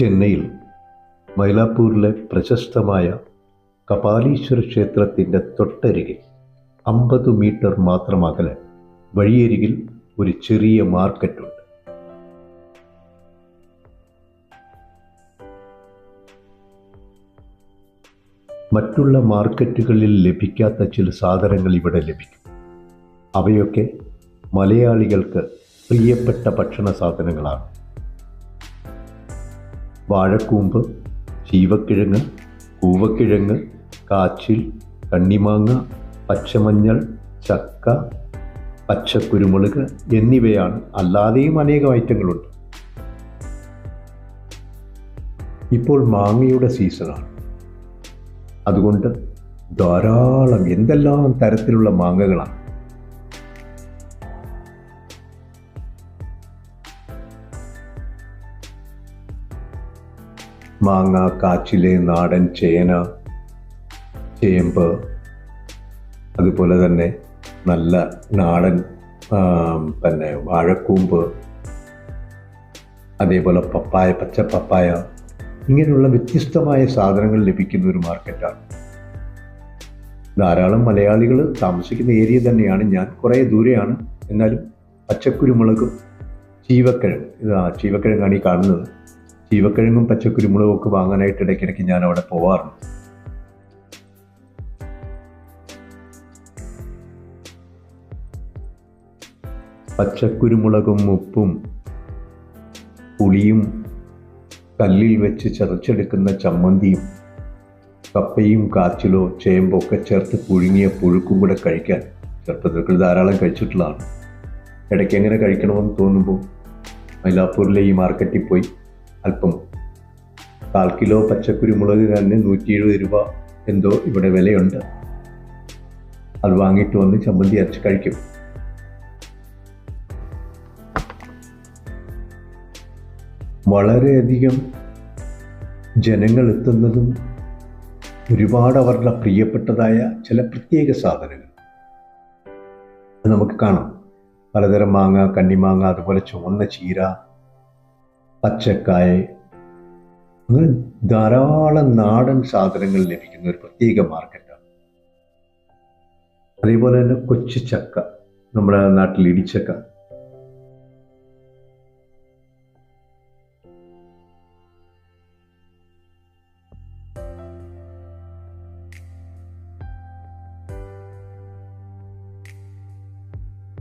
ചെന്നൈയിൽ മൈലാപ്പൂരിലെ പ്രശസ്തമായ കപാലീശ്വര ക്ഷേത്രത്തിന്റെ തൊട്ടരികിൽ അമ്പത് മീറ്റർ മാത്രം വഴിയരികിൽ ഒരു ചെറിയ മാർക്കറ്റുണ്ട്. മറ്റുള്ള മാർക്കറ്റുകളിൽ ലഭിക്കാത്ത ചില സാധനങ്ങൾ ഇവിടെ ലഭിക്കും. അവയൊക്കെ മലയാളികൾക്ക് പ്രിയപ്പെട്ട ഭക്ഷണ സാധനങ്ങളാണ്. വാഴക്കൂമ്പ് ചീവക്കിഴങ്ങ് കൂവക്കിഴങ്ങ് കാച്ചിൽ കണ്ണിമാങ്ങ പച്ചമഞ്ഞൾ ചക്ക പച്ചക്കുരുമുളക് എന്നിവയാണ്. അല്ലാതെയും അനേകം ഐറ്റങ്ങളുണ്ട്. ഇപ്പോൾ മാങ്ങയുടെ സീസണാണ്. അതുകൊണ്ട് ധാരാളം എന്തെല്ലാം തരത്തിലുള്ള മാങ്ങകളാണ് മാങ്ങ കാച്ചിലെ നാടൻ ചേന ചേമ്പ് അതുപോലെ തന്നെ നല്ല നാടൻ പിന്നെ വാഴക്കൂമ്പ് അതേപോലെ പപ്പായ പച്ച പപ്പായ ഇങ്ങനെയുള്ള വ്യത്യസ്തമായ സാധനങ്ങൾ ലഭിക്കുന്ന ഒരു മാർക്കറ്റാണ്. ധാരാളം മലയാളികൾ താമസിക്കുന്ന ഏരിയ തന്നെയാണ്. ഞാൻ കുറേ ദൂരെയാണ്. എന്നാലും പച്ചക്കുരുമുളകും ചീവക്കിഴങ്ങ് ഇത് ചീവക്കിഴങ്ങാണ് ഈ കാണുന്നത്. ചീവക്കിഴങ്ങും പച്ചക്കുരുമുളകും ഒക്കെ വാങ്ങാനായിട്ട് ഇടയ്ക്കിടയ്ക്ക് ഞാൻ അവിടെ പോവാറുണ്ട് പച്ചക്കുരുമുളകും ഉപ്പും പുളിയും കല്ലിൽ വെച്ച് ചതച്ചെടുക്കുന്ന ചമ്മന്തിയും കപ്പയും കാച്ചിലോ ചേമ്പോ ഒക്കെ ചേർത്ത് പുഴുങ്ങിയ പുഴുക്കും കൂടെ കഴിക്കാൻ ചെറുപ്പത്തിൽ ധാരാളം കഴിച്ചിട്ടുള്ളതാണ്. ഇടയ്ക്ക് എങ്ങനെ കഴിക്കണമെന്ന് തോന്നുമ്പോൾ മൈലാപ്പൂരിലെ ഈ മാർക്കറ്റിൽ പോയി അല്പം കാൽ കിലോ പച്ചക്കുരുമുളക് തന്നെ നൂറ്റി എഴുപത് രൂപ എന്തോ ഇവിടെ വിലയുണ്ട്. അത് വാങ്ങിയിട്ട് വന്ന് ചമ്മന്തി അരച്ച് കഴിക്കും. വളരെയധികം ജനങ്ങൾ എത്തുന്നതും ഒരുപാട് അവരുടെ പ്രിയപ്പെട്ടതായ ചില പ്രത്യേക സാധനങ്ങൾ. നമുക്ക് കാണാം. പലതരം മാങ്ങ കണ്ണിമാങ്ങ അതുപോലെ ചുവന്ന ചീര പച്ചക്കായ. അങ്ങനെ ധാരാളം നാടൻ സാധനങ്ങൾ ലഭിക്കുന്ന ഒരു പ്രത്യേക മാർക്കറ്റാണ് അതേപോലെ തന്നെ കൊച്ചു ചക്ക നമ്മുടെ നാട്ടിൽ ഇടിച്ചക്ക.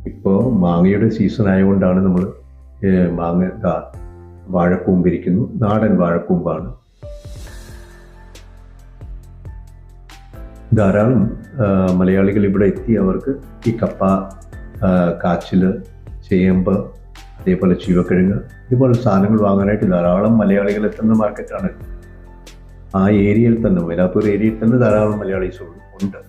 ഇപ്പോൾ മാങ്ങയുടെ സീസൺ ആയതുകൊണ്ടാണ് നമ്മൾ മാങ്ങ ദാ വാഴക്കൂമ്പ് ഇരിക്കുന്നു നാടൻ വാഴക്കൂമ്പാണ്. ധാരാളം മലയാളികൾ ഇവിടെ എത്തി അവർക്ക് ഈ കപ്പ കാച്ചിൽ ചേമ്പ് അതേപോലെ ചീവക്കിഴങ്ങ് ഇതുപോലെ സാധനങ്ങൾ വാങ്ങാനായിട്ട് ധാരാളം മലയാളികൾ എത്തുന്ന മാർക്കറ്റാണ് ആ ഏരിയയിൽ തന്നെ മൈലാപ്പൂർ ഏരിയയിൽ തന്നെ ധാരാളം മലയാളീസ് ഉണ്ട്.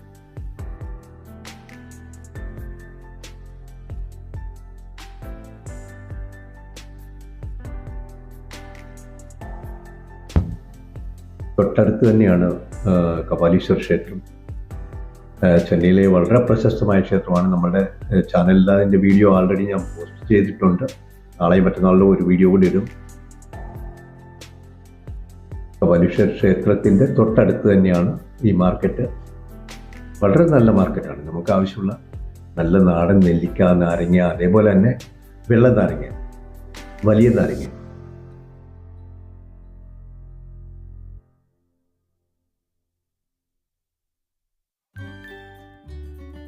തൊട്ടടുത്ത് തന്നെയാണ് കപാലീശ്വർ ക്ഷേത്രം. ചെന്നൈയിലെ വളരെ പ്രശസ്തമായ ക്ഷേത്രമാണ്. നമ്മുടെ ചാനലിൽ വീഡിയോ ആൾറെഡി ഞാൻ പോസ്റ്റ് ചെയ്തിട്ടുണ്ട്. നാളെയും മറ്റന്നാളിലും ഒരു വീഡിയോ കൂടി ഇടും. കപാലീശ്വർ ക്ഷേത്രത്തിന്റെ തൊട്ടടുത്ത് തന്നെയാണ് ഈ മാർക്കറ്റ് വളരെ നല്ല മാർക്കറ്റാണ് നമുക്ക് ആവശ്യമുള്ള നല്ല നാടൻ നെല്ലിക്ക നാരങ്ങ അതേപോലെ തന്നെ വെള്ള നാരങ്ങ വലിയ നാരങ്ങ.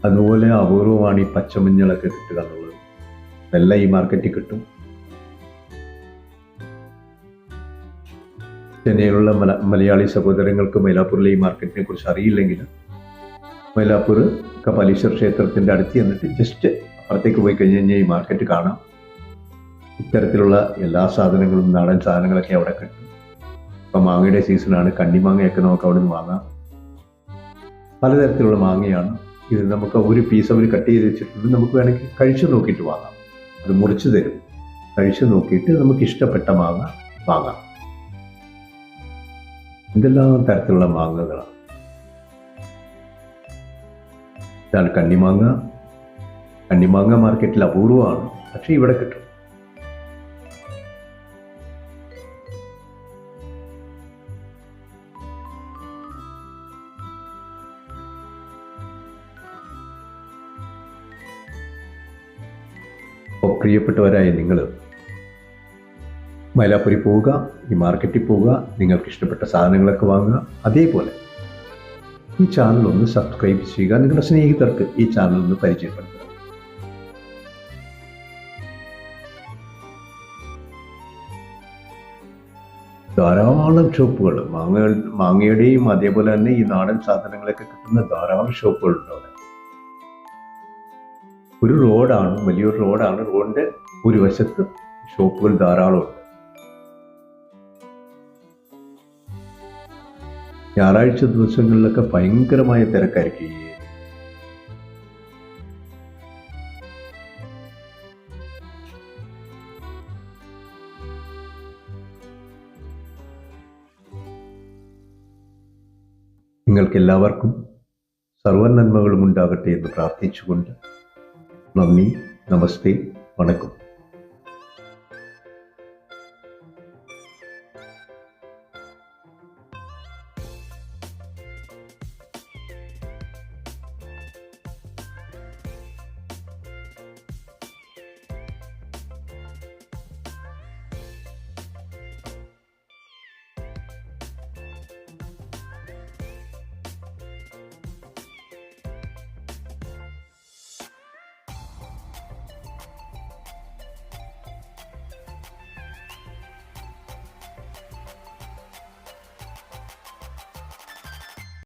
അതുപോലെ അപൂർവമാണ് ഈ പച്ചമഞ്ഞളൊക്കെ കിട്ടുക എന്നുള്ളത്. ഇതെല്ലാം ഈ മാർക്കറ്റിൽ കിട്ടും. ചെന്നൈയിലുള്ള മല മലയാളി സഹോദരങ്ങൾക്ക് മൈലാപ്പൂരിലെ ഈ മാർക്കറ്റിനെ കുറിച്ച് അറിയില്ലെങ്കിൽ മൈലാപ്പൂർ കപാലീശ്വർ ക്ഷേത്രത്തിന്റെ അടുത്ത് ചെന്നിട്ട് ജസ്റ്റ് അപ്പുറത്തേക്ക് പോയി കഴിഞ്ഞ് കഴിഞ്ഞാൽ ഈ മാർക്കറ്റ് കാണാം. ഇത്തരത്തിലുള്ള എല്ലാ സാധനങ്ങളും നാടൻ സാധനങ്ങളൊക്കെ അവിടെ കിട്ടും. ഇപ്പം മാങ്ങയുടെ സീസണാണ് കണ്ണിമാങ്ങയൊക്കെ നമുക്ക് അവിടെ നിന്ന് വാങ്ങാം. പലതരത്തിലുള്ള മാങ്ങയാണ്. ഇത് നമുക്ക് ഒരു പീസ് അവർ കട്ട് ചെയ്ത് വെച്ചിട്ടുണ്ട്. നമുക്ക് വേണമെങ്കിൽ കഴിച്ചു നോക്കിയിട്ട് വാങ്ങാം. അത് മുറിച്ച് തരും. കഴിച്ചു നോക്കിയിട്ട് നമുക്ക് ഇഷ്ടപ്പെട്ട മാങ്ങ വാങ്ങാം. എന്തെല്ലാം തരത്തിലുള്ള മാങ്ങകളാണ്? ഇതാണ് കണ്ണിമാങ്ങ കണ്ണിമാങ്ങ മാർക്കറ്റിൽ അപൂർവമാണ്. പക്ഷേ ഇവിടെ കിട്ടും. പ്രിയപ്പെട്ടവരായ നിങ്ങൾ. മൈലാപ്പുരി പോവുക ഈ മാർക്കറ്റിൽ പോവുക നിങ്ങൾക്ക് ഇഷ്ടപ്പെട്ട സാധനങ്ങളൊക്കെ വാങ്ങുക. അതേപോലെ ഈ ചാനൽ ഒന്ന് സബ്സ്ക്രൈബ് ചെയ്യുക. നിങ്ങളുടെ സ്നേഹിതർക്ക് ഈ ചാനൽ ഒന്ന് പരിചയപ്പെടുത്തുക. ധാരാളം ഷോപ്പുകൾ മാങ്ങ മാങ്ങയുടെയും അതേപോലെ തന്നെ ഈ നാടൻ സാധനങ്ങളൊക്കെ കിട്ടുന്ന ധാരാളം ഷോപ്പുകളുണ്ട് അവിടെ ഒരു റോഡാണ് വലിയൊരു റോഡാണ് റോഡിന്റെ ഒരു വശത്ത് ഷോപ്പുകൾ ധാരാളമുണ്ട് ഞായറാഴ്ച ദിവസങ്ങളിലൊക്കെ ഭയങ്കരമായ തിരക്കായിരിക്കും. നിങ്ങൾക്ക് എല്ലാവർക്കും സർവനന്മകളും ഉണ്ടാകട്ടെ എന്ന് പ്രാർത്ഥിച്ചുകൊണ്ട് நன்றி நமஸ்தே வணக்கம்